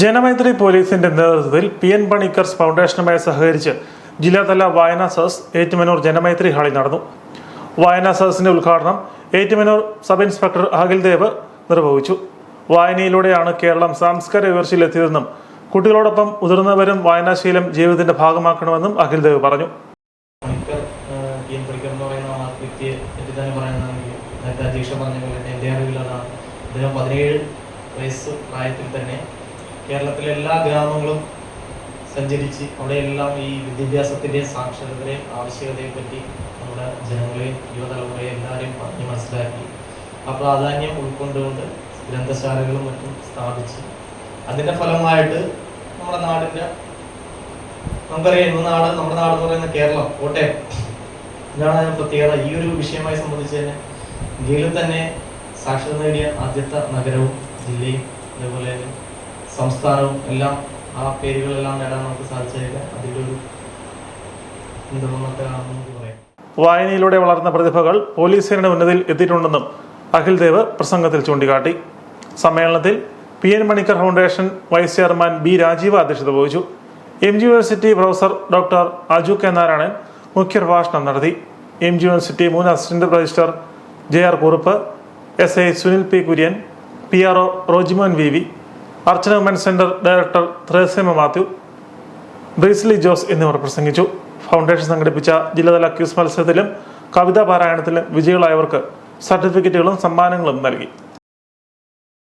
ജനമൈത്രി പോലീസിന്റെ നേതൃത്വത്തിൽ P N പണിക്കർസ് ഫൗണ്ടേഷനുമായി സഹകരിച്ച് ജില്ലാതല വായനാ സദസ് ഏറ്റുമനൂർ ജനമൈത്രി ഹാളിൽ നടന്നു. വായനാ സദസ്സിന്റെ ഉദ്ഘാടനം ഏറ്റുമനൂർ സബ് ഇൻസ്പെക്ടർ അഖിൽ ദേവ് നിർവഹിച്ചു. വായനയിലൂടെയാണ് കേരളം സാംസ്കാരിക ഉയർച്ചയിലെത്തിയതെന്നും കുട്ടികളോടൊപ്പം മുതിർന്നവരും വായനാശീലം ജീവിതത്തിന്റെ ഭാഗമാക്കണമെന്നും അഖിൽ ദേവ് പറഞ്ഞു. അദ്ദേഹം പതിനേഴ് വയസ്സ് പ്രായത്തിൽ തന്നെ കേരളത്തിലെ എല്ലാ ഗ്രാമങ്ങളും സഞ്ചരിച്ച് അവിടെയെല്ലാം ഈ വിദ്യാഭ്യാസത്തിന്റെയും സാക്ഷരതയുടെയും ആവശ്യകതയെ പറ്റി നമ്മുടെ ജനങ്ങളെയും യുവതലമുറയെ എല്ലാവരെയും പറഞ്ഞ് മനസ്സിലാക്കി. ആ പ്രാധാന്യം ഉൾക്കൊണ്ടുകൊണ്ട് ഗ്രന്ഥശാലകളും മറ്റും സ്ഥാപിച്ച് അതിന്റെ ഫലമായിട്ട് നമ്മുടെ നാടിന്റെ നമുക്കറിയാം ഇന്ന് നാട് നമ്മുടെ നാട് എന്ന് പറയുന്ന കേരളം. കോട്ടയം ഇതാണ് അതിന് പ്രത്യേകത. ഈ ഒരു വിഷയമായി സംബന്ധിച്ച് തന്നെ ഇന്ത്യയിൽ തന്നെ സാക്ഷരത നേടിയ ആദ്യത്തെ നഗരവും ജില്ലയും അതേപോലെ തന്നെ സംസ്ഥാനവും എല്ലാം ആ പേരുകളെല്ലാം നേടാൻ നമുക്ക് സാധിച്ചതില്ല നമുക്ക് പറയാം. വായനയിലൂടെ വളർന്ന പ്രതിഭകൾ പോലീസ് സേനയുടെ ഉന്നതിയിൽ എത്തിയിട്ടുണ്ടെന്നും അഖിൽ ദേവ് പ്രസംഗത്തിൽ ചൂണ്ടിക്കാട്ടി. സമ്മേളനത്തിൽ P N Manikkar foundation vice chairman B Rajeev അധ്യക്ഷത വഹിച്ചു. M G university professor doctor Aju K Narayanan മുഖ്യപ്രഭാഷണം നടത്തി. എം ജി യൂണിവേഴ്സിറ്റി മുൻ assistant register J R Kurup S I Sunil P Kurian P R O Rojimon V V Archana woman centre director Thresiamma Mathew Breesly Jose എന്നിവർ പ്രസംഗിച്ചു. Foundation സംഘടിപ്പിച്ച ജില്ലാതല quiz മത്സരത്തിലും കവിതാ പാരായണത്തിലും വിജയികളായവർക്ക് സർട്ടിഫിക്കറ്റുകളും സമ്മാനങ്ങളും നൽകി.